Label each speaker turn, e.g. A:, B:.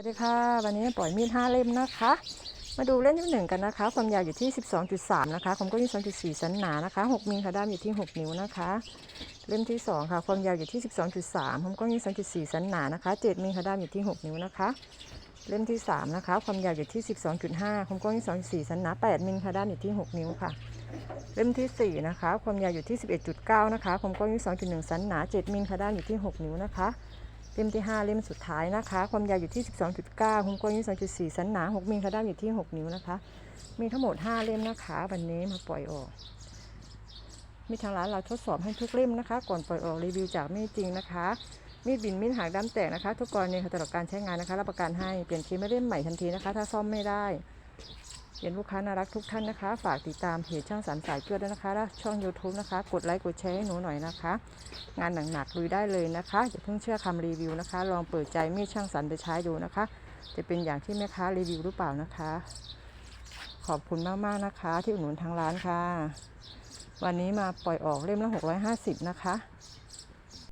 A: สวัสดีค่ะ วันนี้ปล่อยมีด5เล่มนะคะ มาดูเล่มที่หนึ่งกันนะคะ ความยาวอยู่ที่ 12.3 นะคะความกว้างที่2.4ชั้นหนานะคะ 6มิลค่ะด้ามอยู่ที่ 6 นิ้วนะคะ เล่มที่ 2 ค่ะ ความยาวอยู่ที่ 12.3 ความกว้างที่2.4ชั้นหนานะคะ 7มิลค่ะด้ามอยู่ที่ 6 นิ้วนะคะ เล่มที่ 3 นะคะ ความยาวอยู่ที่ 12.5 ความกว้างที่2.4ชั้นหนา 8มิลค่ะด้ามอยู่ที่ 6 นิ้วค่ะ เล่มที่ 4 นะคะ ความยาวอยู่ที่ 11.9 นะคะ ความกว้างที่2.1ชั้นหนา 7มิลค่ะด้ามอยู่ที่ 6 นิ้วนะคะ เล่มที่ 5 เล่มสุดท้ายนะคะ ความยาวอยู่ที่ 12.9ความกว้างที่2.4 สันหนา 6มิลค่ะด้ามอยู่ที่ 6 นิ้วนะคะ มีทั้งหมด 5 เล่มนะคะ วันนี้มาปล่อยออก มีทางร้านเราทดสอบให้ทุกเล่มนะคะ ก่อนปล่อยออกรีวิวจากมีดจริงนะคะ มีดบินมีดหักด้ามแตกนะคะ ทุกกรณีค่ะตลอดการใช้งานนะคะรับประกันให้เปลี่ยนเคสไม่เล่มใหม่ทันทีนะคะ ถ้าซ่อมไม่ได้ เห็นลูกค้าน่ารักทุกท่านนะคะ ฝากติดตามเพจช่างสรรสายเกลือด้วยนะคะและช่อง YouTube นะคะ กดไลค์กดแชร์ให้หนูหน่อยนะคะ งานหนักๆลุยได้เลยนะคะอย่าเพิ่งเชื่อคำรีวิวนะคะ ลองเปิดใจมีดช่างสรรไปใช้ดูนะคะ จะเป็นอย่างที่แม่ค้ารีวิวหรือเปล่านะคะ ขอบคุณมากๆนะคะ ที่อุดหนุนทางร้านค่ะ วันนี้มาปล่อยออกเล่มละ650 นะคะ